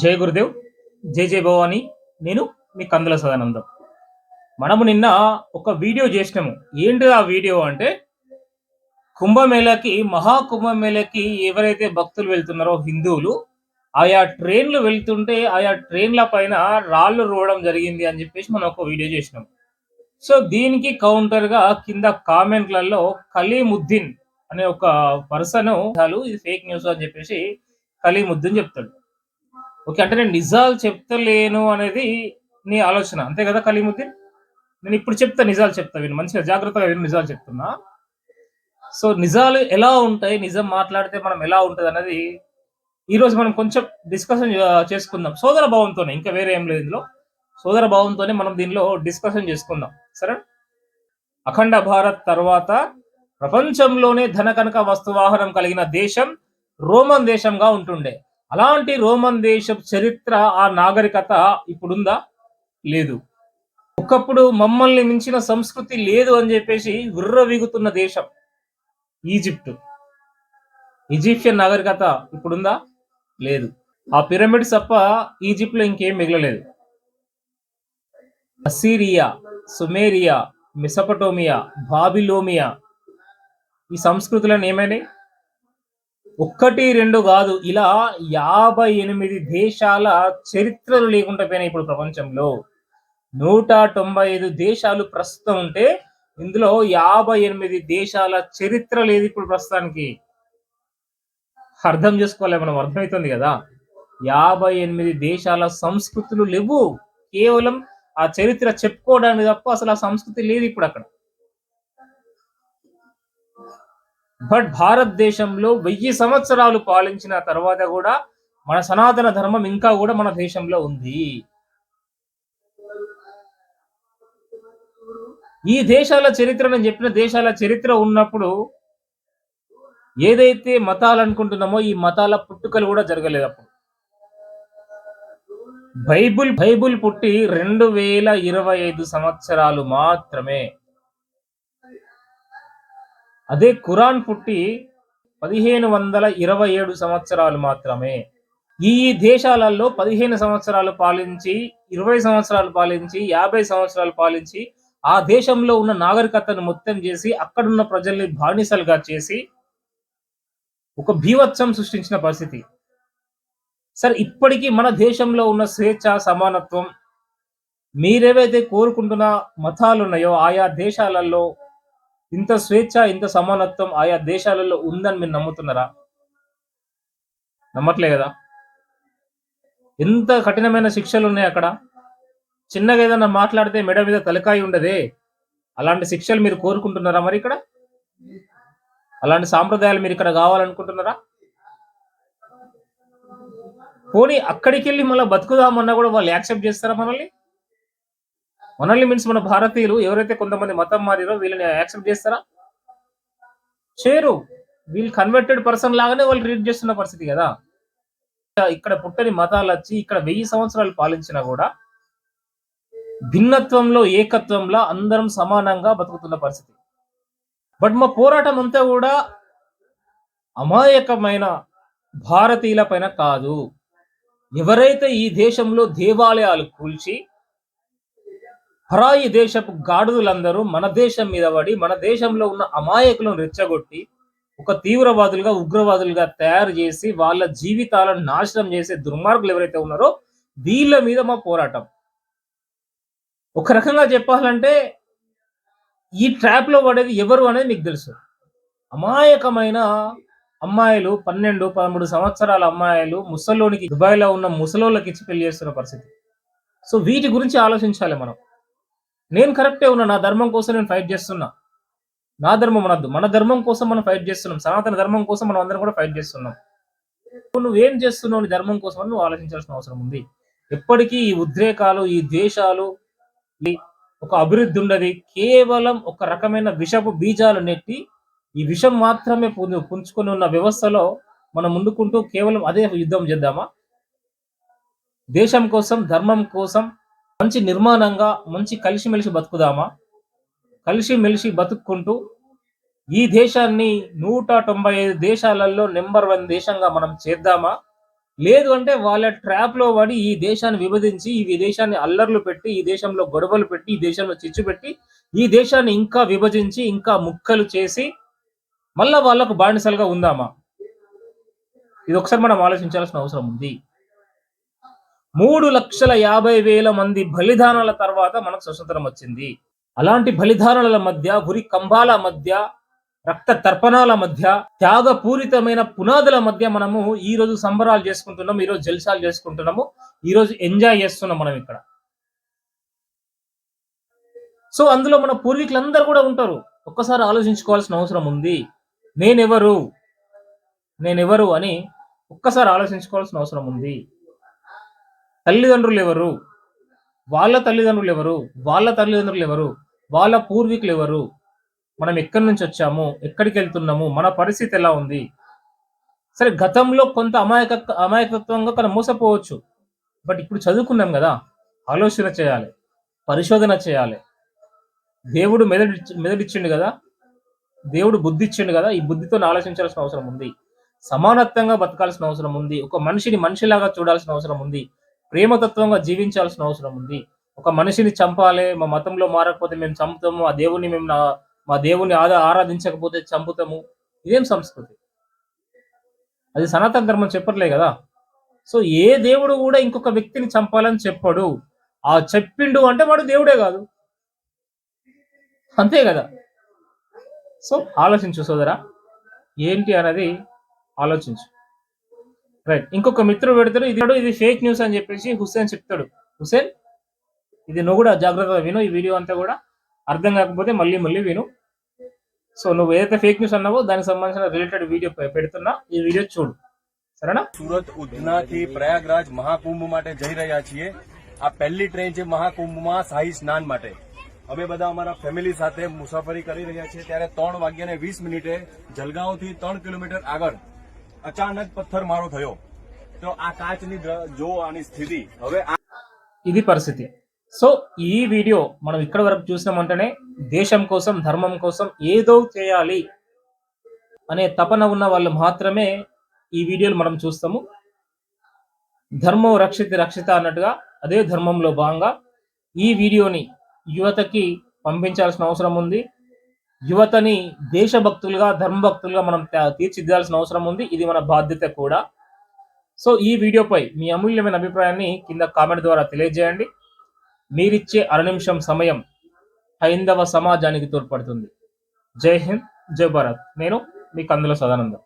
జై గురుదేవ్ జై జై భవాని. నేను మీ కందుల సదానందం. మనము నిన్న ఒక వీడియో చేసినాము. ఏంటి ఆ వీడియో అంటే కుంభమేళకి మహా కుంభమేళకి ఎవరైతే భక్తులు వెళ్తున్నారో హిందువులు ఆయా ట్రైన్లు వెళ్తుంటే ఆయా ట్రైన్ల పైన రాళ్ళు రోవడం జరిగింది అని చెప్పేసి మనం ఒక వీడియో చేసినాం సో దీనికి కౌంటర్గా కింద కామెంట్లలో కలీముద్దీన్ అనే ఒక పర్సన్ ఇది ఫేక్ న్యూస్ అని చెప్పేసి కలీముద్దీన్ చెప్తాడు. ఓకే అంటే నేను నిజాలు చెప్తలేను అనేది నీ ఆలోచన. అంతే కదా కలీముద్దీన్? నేను ఇప్పుడు చెప్తా నిజాలు చెప్తా విను. మంచిగా జాగ్రత్తగా విను నిజాలు చెప్తున్నా. సో నిజాలు ఎలా ఉంటాయి నిజం మాట్లాడితే మనం ఎలా ఉంటుంది అనేది ఈరోజు మనం కొంచెం డిస్కషన్ చేసుకుందాం. సోదర భావంతోనే ఇంకా వేరే ఏం లేదు ఇందులో. సోదర భావంతోనే మనం దీనిలో డిస్కషన్ చేసుకుందాం. సరే? అఖండ భారత్ తర్వాత ప్రపంచంలోనే ధన కనుక వస్తువాహనం కలిగిన దేశం రోమన్ దేశంగా ఉంటుండే. అలాంటి రోమన్ దేశం చరిత్ర ఆ నాగరికత ఇప్పుడుందా? లేదు. ఒకప్పుడు మమ్మల్ని మించిన సంస్కృతి లేదు అని చెప్పేసి విర్రవీగుతున్న దేశం ఈజిప్ట్. ఈజిప్షియన్ నాగరికత ఇప్పుడుందా? లేదు. ఆ పిరమిడ్స్ తప్ప ఈజిప్ట్లో ఇంకేం మిగలలేదు. అసీరియా సుమేరియా మిసపటోమియా బాబిలోమియా ఈ సంస్కృతులను ఏమైనాయి? ఒక్కటి రెండు కాదు. ఇలా యాభై ఎనిమిది దేశాల చరిత్రలు లేకుండా పోయినాయి ఇప్పుడు ప్రపంచంలో. నూట తొంభై ఐదు దేశాలు ప్రస్తుతం ఉంటే ఇందులో యాభై ఎనిమిది దేశాల చరిత్ర లేదు ఇప్పుడు ప్రస్తుతానికి. అర్థం చేసుకోవాలి మనం అర్థమవుతుంది కదా. యాభై ఎనిమిది దేశాల సంస్కృతులు లేవు. కేవలం ఆ చరిత్ర చెప్పుకోవడానికి తప్ప అసలు ఆ సంస్కృతి లేదు ఇప్పుడు అక్కడ. బట్ భారతదేశంలో వెయ్యి సంవత్సరాలు పాలించిన తర్వాత కూడా మన సనాతన ధర్మం ఇంకా కూడా మన దేశంలో ఉంది. ఈ దేశాల చరిత్ర నేను చెప్పిన దేశాల చరిత్ర ఉన్నప్పుడు ఏదైతే మతాలు అనుకుంటున్నామో ఈ మతాల పుట్టుకలు కూడా జరగలేదు అప్పుడు. బైబుల్ బైబుల్ పుట్టి రెండు వేల ఇరవై ఐదు సంవత్సరాలు మాత్రమే అదే ఖురాన్ పుట్టి పదిహేను వందల ఇరవై ఏడు సంవత్సరాలు మాత్రమే. ఈ దేశాలలో పదిహేను సంవత్సరాలు పాలించి ఇరవై సంవత్సరాలు పాలించి యాభై సంవత్సరాలు పాలించి ఆ దేశంలో ఉన్న నాగరికతను మొత్తం చేసి అక్కడున్న ప్రజల్ని బానిసలుగా చేసి ఒక భీవత్సం సృష్టించిన పరిస్థితి. సార్ ఇప్పటికీ మన దేశంలో ఉన్న స్వేచ్ఛ సమానత్వం మీరేవైతే కోరుకుంటున్న మతాలు ఉన్నాయో ఆయా దేశాలలో ఇంత స్వేచ్ఛ ఇంత సమానత్వం ఆయా దేశాలలో ఉందని మీరు నమ్ముతున్నారా? నమ్మట్లే కదా? ఎంత కఠినమైన శిక్షలు ఉన్నాయి అక్కడ? చిన్నగా ఏదైనా మాట్లాడితే మెడ మీద తలకాయి ఉండదే. అలాంటి శిక్షలు మీరు కోరుకుంటున్నారా మరి ఇక్కడ? అలాంటి సాంప్రదాయాలు మీరు ఇక్కడ కావాలనుకుంటున్నారా? పోనీ అక్కడికి వెళ్ళి మళ్ళీ బతుకుదామన్నా కూడా వాళ్ళు యాక్సెప్ట్ చేస్తారా మనల్ని? మనల్ని మీన్స్ మన భారతీయులు ఎవరైతే కొంతమంది మతం మారిరో వీళ్ళని యాక్సెప్ట్ చేస్తారా? చేయరు. వీళ్ళు కన్వర్టెడ్ పర్సన్ లాగానే వాళ్ళు రీడ్ చేస్తున్న పరిస్థితి కదా. ఇక్కడ పుట్టని మతాలు వచ్చి ఇక్కడ వెయ్యి సంవత్సరాలు పాలించినా కూడా భిన్నత్వంలో ఏకత్వంలో అందరం సమానంగా బతుకుతున్న పరిస్థితి. బట్ మా పోరాటం అంతా కూడా అమాయకమైన భారతీయుల పైన కాదు. ఎవరైతే ఈ దేశంలో దేవాలయాలు కూల్చి పరాయి దేశపు గాడుదులందరూ మన దేశం మీద పడి మన దేశంలో ఉన్న అమాయకులను రెచ్చగొట్టి ఒక తీవ్రవాదులుగా ఉగ్రవాదులుగా తయారు చేసి వాళ్ళ జీవితాలను నాశనం చేసే దుర్మార్గులు ఎవరైతే ఉన్నారో వీళ్ళ మీద మా పోరాటం. ఒక రకంగా చెప్పాలంటే ఈ ట్రాప్లో పడేది ఎవరు అనేది మీకు తెలుసు. అమాయకమైన అమ్మాయిలు పన్నెండు పదమూడు సంవత్సరాల అమ్మాయిలు ముసలోనికి దుబాయ్లో ఉన్న ముసలోళ్ళకి ఇచ్చి పెళ్ళి చేస్తున్న పరిస్థితి. సో వీటి గురించి ఆలోచించాలి మనం. నేను కరెక్టే ఉన్నా నా ధర్మం కోసం నేను ఫైట్ చేస్తున్నా. నా ధర్మం అనద్దు. మన ధర్మం కోసం మనం ఫైట్ చేస్తున్నాం. సనాతన ధర్మం కోసం మనం అందరం కూడా ఫైట్ చేస్తున్నాం. నువ్వేం చేస్తున్నావు నీ ధర్మం కోసం నువ్వు ఆలోచించాల్సిన అవసరం ఉంది. ఎప్పటికీ ఈ ఉద్రేకాలు ఈ ద్వేషాలు ఒక అభివృద్ధి ఉండదు. కేవలం ఒక రకమైన విషపు బీజాలు నెట్టి ఈ విషం మాత్రమే పుంజుకొని ఉన్న వ్యవస్థలో మనం ముందుకుంటూ కేవలం అదే యుద్ధం చేద్దామా? దేశం కోసం ధర్మం కోసం మంచి నిర్మాణంగా మంచి కలిసిమెలిసి బతుకుదామా? కలిసిమెలిసి బతుక్కుంటూ ఈ దేశాన్ని నూట తొంభై ఐదు దేశాలలో నెంబర్ వన్ దేశంగా మనం చేద్దామా? లేదు అంటే వాళ్ళ ట్రాప్లో పడి ఈ దేశాన్ని విభజించి ఈ దేశాన్ని అల్లర్లు పెట్టి ఈ దేశంలో గొడవలు పెట్టి ఈ దేశంలో చిచ్చు పెట్టి ఈ దేశాన్ని ఇంకా విభజించి ఇంకా ముక్కలు చేసి మళ్ళా వాళ్ళకు బానిసలుగా ఉందామా? ఇది ఒకసారి మనం ఆలోచించాల్సిన అవసరం ఉంది. మూడు లక్షల యాభై వేల మంది బలిదానాల తర్వాత మనకు స్వతంత్రం వచ్చింది. అలాంటి బలిదానాల మధ్య గురి కంబాల మధ్య రక్త తర్పణాల మధ్య త్యాగపూరితమైన పునాదుల మధ్య మనము ఈ రోజు సంబరాలు చేసుకుంటున్నాము ఈ రోజు జల్సాలు చేసుకుంటున్నాము ఈ రోజు ఎంజాయ్ చేస్తున్నాం మనం ఇక్కడ. సో అందులో మన పూర్వీకులందరూ కూడా ఉంటారు. ఒక్కసారి ఆలోచించుకోవాల్సిన అవసరం ఉంది. నేనెవరు? నేనెవరు అని ఒక్కసారి ఆలోచించుకోవాల్సిన అవసరం ఉంది. తల్లిదండ్రులు ఎవరు వాళ్ళ తల్లిదండ్రులు ఎవరు వాళ్ళ తల్లిదండ్రులు ఎవరు వాళ్ళ పూర్వీకులు ఎవరు మనం ఎక్కడి నుంచి వచ్చాము? ఎక్కడికి వెళ్తున్నాము? మన పరిస్థితి ఎలా ఉంది? సరే గతంలో కొంత అమాయక అమాయకత్వంగా మనం మోసపోవచ్చు. బట్ ఇప్పుడు చదువుకున్నాం కదా ఆలోచన చేయాలి పరిశోధన చేయాలి. దేవుడు మెదడు మెదడిచ్చిండు కదా దేవుడు బుద్ధి ఇచ్చిండు కదా ఈ బుద్ధితో ఆలోచించాల్సిన అవసరం ఉంది. సమానత్వంగా బతకాల్సిన అవసరం ఉంది. ఒక మనిషిని మనిషిలాగా చూడాల్సిన అవసరం ఉంది. ప్రేమతత్వంగా జీవించాల్సిన అవసరం ఉంది. ఒక మనిషిని చంపాలి మా మతంలో మారకపోతే మేము చంపుతాము ఆ దేవుని మేము మా దేవుని ఆదా ఆరాధించకపోతే చంపుతాము. ఇదేం సంస్కృతి? అది సనాతన ధర్మం చెప్పట్లే కదా? సో ఏ దేవుడు కూడా ఇంకొక వ్యక్తిని చంపాలని చెప్పడు. ఆ చెప్పిండు అంటే వాడు దేవుడే కాదు. అంతే కదా? సో ఆలోచించు సోదరా. ఏంటి అనేది ఆలోచించు. రైట్ ఇంకొక మిత్రుడు పెడతాడు ఇది ఇది ఫేక్ న్యూస్ అని చెప్పేసి హుస్సేన్ చెప్తాడు హుస్సేన్ ఇది నువ్వు కూడా జాగ్రత్తగా విను ఈ వీడియో అంతా కూడా అర్థం కాకపోతే మళ్ళీ మళ్ళీ విను సో నువ్వు ఏదైతే ఫేక్ న్యూస్ అన్నావో దానికి సంబంధించిన రిలేటెడ్ వీడియో పె- పెడుతున్నా ఈ వీడియో చూడు సరేనా સુરત ઉધનાથી પ્રયાગરાજ મહાકુંભ માટે જઈ રહ્યા છીએ આ પહેલી ટ્રેન છે મહાકુંભમાં શાહી સ્નાન માટે અમે બધા અમારા ફેમિલી સાથે મુસાફરી કરી રહ્યા છીએ ત્યારે ત્રણ વાગ્યાને વીસ મિનિટે જલગાંવથી ત્રણ કિલોમીટર આગળ અચાનક પથ્થરમારો થયો તો આ કાચની દ્ર- જો આની સ્થિતિ હવે આ ఇది పరిస్థితి సో ఈ వీడియో మనం ఇక్కడ వరకు చూసినామంటేనే దేశం కోసం ధర్మం కోసం ఏదో చేయాలి అనే తపన ఉన్న వాళ్ళు మాత్రమే ఈ వీడియోలు మనం చూస్తాము ధర్మం రక్షిత రక్షిత అన్నట్టుగా అదే ధర్మంలో భాగంగా ఈ వీడియోని యువతకి పంపించాల్సిన అవసరం ఉంది యువతని దేశభక్తులుగా ధర్మభక్తులుగా మనం తీర్చిదిద్దాల్సిన అవసరం ఉంది. ఇది మన బాధ్యత కూడా. సో ఈ వీడియోపై మీ అమూల్యమైన అభిప్రాయాన్ని కింద కామెంట్ ద్వారా తెలియజేయండి. మీరిచ్చే అర నిమిషం సమయం హైందవ సమాజానికి తోడ్పడుతుంది. జై హింద్ జై భారత్. నేను మీ కందుల సదానందం.